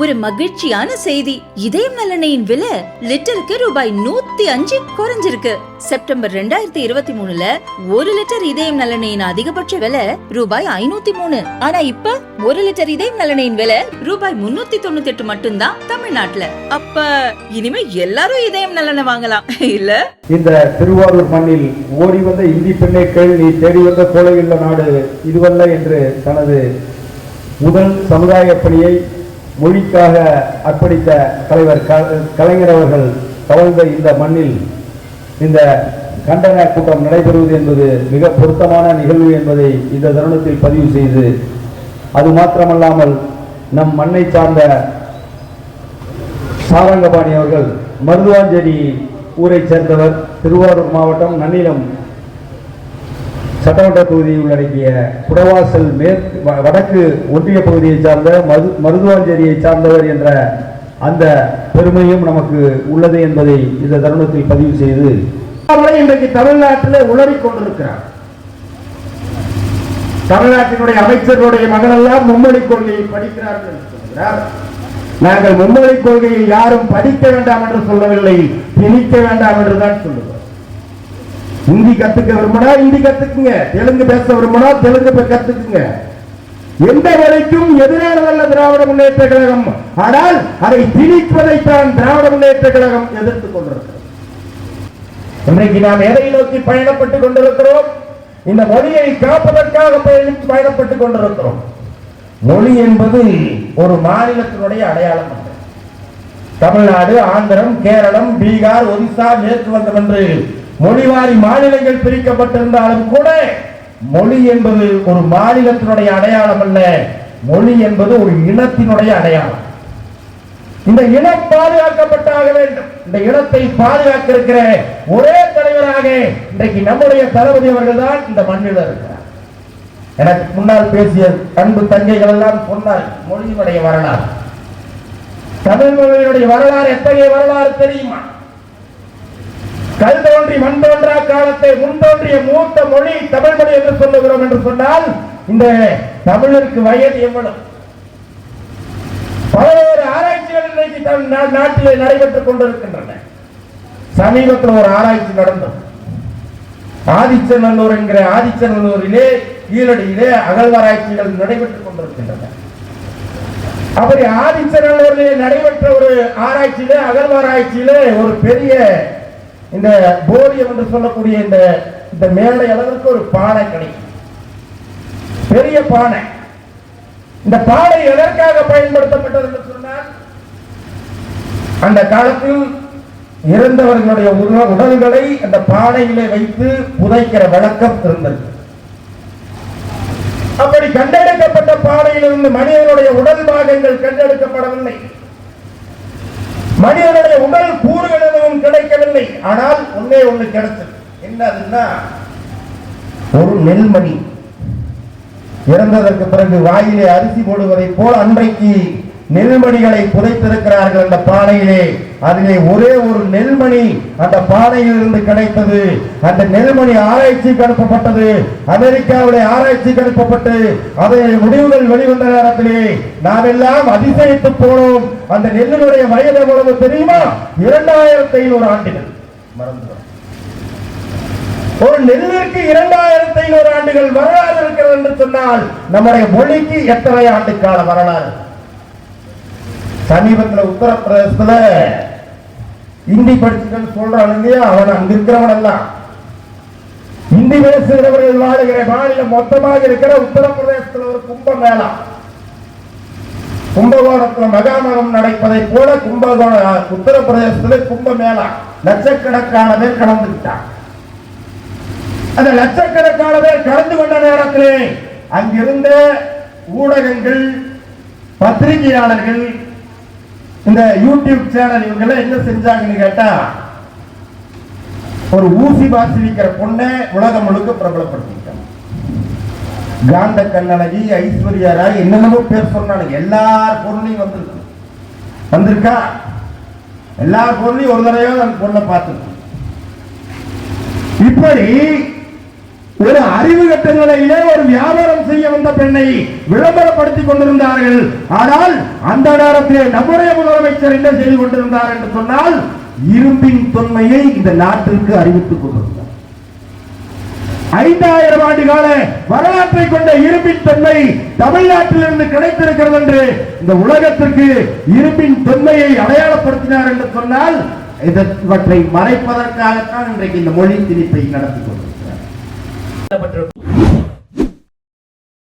ஒரு மகிழ்ச்சியான செய்தி. இதயம் நலனையின் விலை லிட்டருக்கு ரூபாய் நூத்தி அஞ்சு குறைஞ்சிருக்கு. செப்டம்பர் ரெண்டாயிரத்தி இருபத்தி மூணுல ஒரு லிட்டர் இதயம் நலனையின் அதிகபட்ச விலை ரூபாய் ஐநூத்தி மூணு. ஆனா இப்ப ஒரு லிட்டர் இதயம் நலனையின் விலை ரூபாய் முன்னூத்தி தொண்ணூத்தி எட்டு மட்டும்தான் தமிழ்நாட்டுல. அப்ப இனிமே எல்லாரும் இதயம் நலனை வாங்கலாம். இல்ல? இந்த திருவாரூர் மண்ணில் ஓடி வந்த இந்தி பெண்ணை கேள்வி தேடி வந்த கோலையுள்ள நாடு இதுவல்ல என்று தனது முதல் சமுதாய பணியை மொழிக்காக அர்ப்பணித்த தலைவர் க- கலைஞர் அவர்கள் தவழ்ந்த இந்த மண்ணில் இந்த கண்டன கூட்டம் நடைபெறுவது என்பது மிக பொருத்தமான நிகழ்வு என்பதை இந்த தருணத்தில் பதிவு செய்து அது மாத்திரமல்லாமல் நம் மண்ணை சார்ந்த சாரங்கபாணி அவர்கள் மருதுவாஞ்சேரி ஊரைச் சேர்ந்தவர் திருவாரூர் மாவட்டம் நன்னிலம் சட்டமன்ற தொகுதியை உள்ளடக்கிய குடவாசல் மேற்கு வ- வடக்கு ஒன்றிய பகுதியை சார்ந்த மது மருதுவாஞ்சேரியை சார்ந்தவர் என்ற அந்த பெருமையும் நமக்கு உள்ளது என்பதை இந்த தருணத்தில் பதிவு செய்து இன்றைக்கு தமிழ்நாட்டில் உளறி கொண்டிருக்கிறார். தமிழ்நாட்டினுடைய அமைச்சர்களுடைய மகனெல்லாம் மும்மொழி கொள்கையை படிக்கிறார்கள் சொல்கிறார். நாங்கள் மும்மொழி கொள்கையை யாரும் படிக்க வேண்டாம் என்று சொல்லவில்லை திணிக்க வேண்டாம் என்று தான் சொல்லுவோம். ஹிந்தி கத்துக்க விரும்பினா ஹிந்தி கத்துக்குங்க. தெலுங்கு பேச விரும்பினா தெலுங்கு கத்துக்குங்க. எந்த வரைக்கும் எதிரானதல்ல திராவிட முன்னேற்ற கழகம். ஆனால் அதை திணிப்பதைத்தான் திராவிட முன்னேற்ற கழகம் எதிர்த்துக் கொண்டிருக்கிறது. இன்றைக்கு நாம் எதை நோக்கி பயணப்பட்டுக் கொண்டிருக்கிறோம்? இந்த மொழியை காப்பதற்காக பயணப்பட்டுக் கொண்டிருக்கிறோம். மொழி என்பது ஒரு மாநிலத்தினுடைய அடையாளம் தமிழ்நாடு ஆந்திரம் கேரளம் பீகார் ஒரிசா மேற்கு வங்கம் என்று மொழிவாரி மாநிலங்கள் பிரிக்கப்பட்டிருந்தாலும் கூட மொழி என்பது ஒரு மாநிலத்தினுடைய அடையாளம் அல்ல. மொழி என்பது ஒரு இனத்தினுடைய அடையாளம். இந்த இனம் பாதுகாக்கப்பட்டாக வேண்டும். இந்த இனத்தை பாதுகாக்க இருக்கிற ஒரே தலைவராக இன்றைக்கு நம்முடைய தளபதி அவர்கள் தான் இந்த மண்ணில் இருக்கிறார். எனக்கு முன்னால் பேசிய அன்பு தங்கைகள் எல்லாம் சொன்னார் மொழியினுடைய வரலாறு. தமிழ் மொழியினுடைய வரலாறு எத்தகைய வரலாறு தெரியுமா? கல் தோன்றி மண் தோன்றா காலத்தை முன் தோன்றிய மூத்த மொழி தமிழ் மொழி என்று சொல்லுகிறோம் என்று சொன்னால் இந்த தமிழருக்கு வயது எவ்வளவு? பல்வேறு ஆராய்ச்சிகள் இன்றைக்கு நாட்டிலே நடைபெற்றுக் கொண்டிருக்கின்றன. சமீபத்தில் ஒரு ஆராய்ச்சி நடந்தது. ஆதிச்சநல்லூர் என்கிற ஆதிச்சநல்லூரிலே கீழடியிலே அகழ்வாராய்ச்சிகள் நடைபெற்றுக் கொண்டிருக்கின்றன. அப்படி ஆதிச்சநல்லூரிலே நடைபெற்ற ஒரு ஆராய்ச்சியிலே அகழ்வாராய்ச்சியிலே ஒரு பெரிய இந்த போலியம் என்று சொல்லக்கூடிய இந்த இந்த மேடை அளவிற்கு ஒரு பானை கிடைக்கும் பெரிய பானை. இந்த பானை எதற்காக பயன்படுத்தப்பட்டது என்று சொன்னால் அந்த காலத்தில் இறந்தவர்களுடைய உடல்களை அந்த பானையிலே வைத்து புதைக்கிற வழக்கம் இருந்தது. அப்படி கண்டெடுக்கப்பட்ட பானையிலிருந்து மனிதனுடைய உடல் பாகங்கள் கண்டெடுக்கப்படவில்லை. மனிதனுடைய உடல் கூறுகள் எதுவும் கிடைக்கவில்லை. ஆனால் ஒன்னே ஒண்ணு கிடைச்சது என்னதுன்னா ஒரு நெல்மணி இறந்ததற்கு பிறகு வாயிலே அரிசி போடுவதை போல் அன்றைக்கு நெல்மணிகளை புதைத்திருக்கிறார்கள் அந்த பானையிலே. அதிலே ஒரே ஒரு நெல்மணி அந்த பானையில் இருந்து கிடைத்தது. அந்த நெல்மணி ஆராய்ச்சிக்கு அனுப்பப்பட்டது. அமெரிக்காவுடைய ஆராய்ச்சிக்கு அனுப்பப்பட்டு அதனுடைய முடிவுகள் வெளிவந்த நேரத்திலே நாம் எல்லாம் அதிசயித்து போனோம். அந்த நெல்லினுடைய வயது எவ்வளவு தெரியுமா? இரண்டாயிரத்தி ஐநூறு ஆண்டுகள் ஒரு நெல்லிற்கு இரண்டாயிரத்தி ஐநூறு ஆண்டுகள் வரலாறு இருக்கிறது என்று சொன்னால் நம்முடைய மொழிக்கு எத்தனை ஆண்டு கால வரலாறு? சமீபத்தில் உத்தரப்பிரதேசத்துல இந்தி படிச்சுக்கன்னு சொல்றான் இல்லையா அவன் அங்க இருக்கிறவன் எல்லாம் இந்தி பேசுகிறவர்கள் வாழுகிற மாநிலம் மொத்தமாக இருக்கிற உத்தரப்பிரதேசத்தில் ஒரு கும்ப மேளா கும்பகோணத்தில் மகாமகம் நடப்பதை போல கும்பகோண உத்தரப்பிரதேசத்தில் கும்ப மேளா லட்சக்கணக்கான பேர் கலந்துக்கிட்டான் அந்த லட்சக்கணக்கான பேர் கலந்து கொண்ட நேரத்திலே அங்கிருந்த ஊடகங்கள் பத்திரிகையாளர்கள் இந்த யூடியூப் சேனல் இவங்க என்ன செஞ்சாங்கன்னு கேட்டா ஒரு ஊசி பாசி விற்கிற பொண்ணை உலகம் முழுக்க பிரபலப்படுத்திட்டாங்க காந்த கண்ணழகி ஐஸ்வர்யா ராய் என்னென்னமோ பேர் சொன்னாங்க எல்லார் பொருளையும் வந்திருக்கு. வந்திருக்கா? எல்லா பொருளையும் ஒரு தடவையோ அந்த பொண்ணை பார்த்துருக்கோம் இப்படி ஒரு அறிவு கட்ட நிலையிலே ஒரு வியாபார வந்த பெண்ணை விளம்பரப்படுத்திக் கொண்டிருந்தார்கள். ஆனால் அந்த நேரத்திலே நம்முடைய முதலமைச்சர் என்ன செய்து கொண்டிருந்தார் என்று சொன்னால் இரும்பின் தொன்மையை இந்த நாட்டிற்கு அறிவித்துக் கொண்டிருந்தார். ஐந்தாயிரம் ஆண்டு கால வரலாற்றை கொண்ட இரும்பின் தொன்மை தமிழ்நாட்டிலிருந்து கிடைத்திருக்கிறது என்று இந்த உலகத்திற்கு இரும்பின் தொன்மையை அடையாளப்படுத்தினார் என்று சொன்னால் இவற்றை மறைப்பதற்காகத்தான் இன்றைக்கு இந்த மொழி திணிப்பை நடத்தி கொண்டிருக்கிறார்.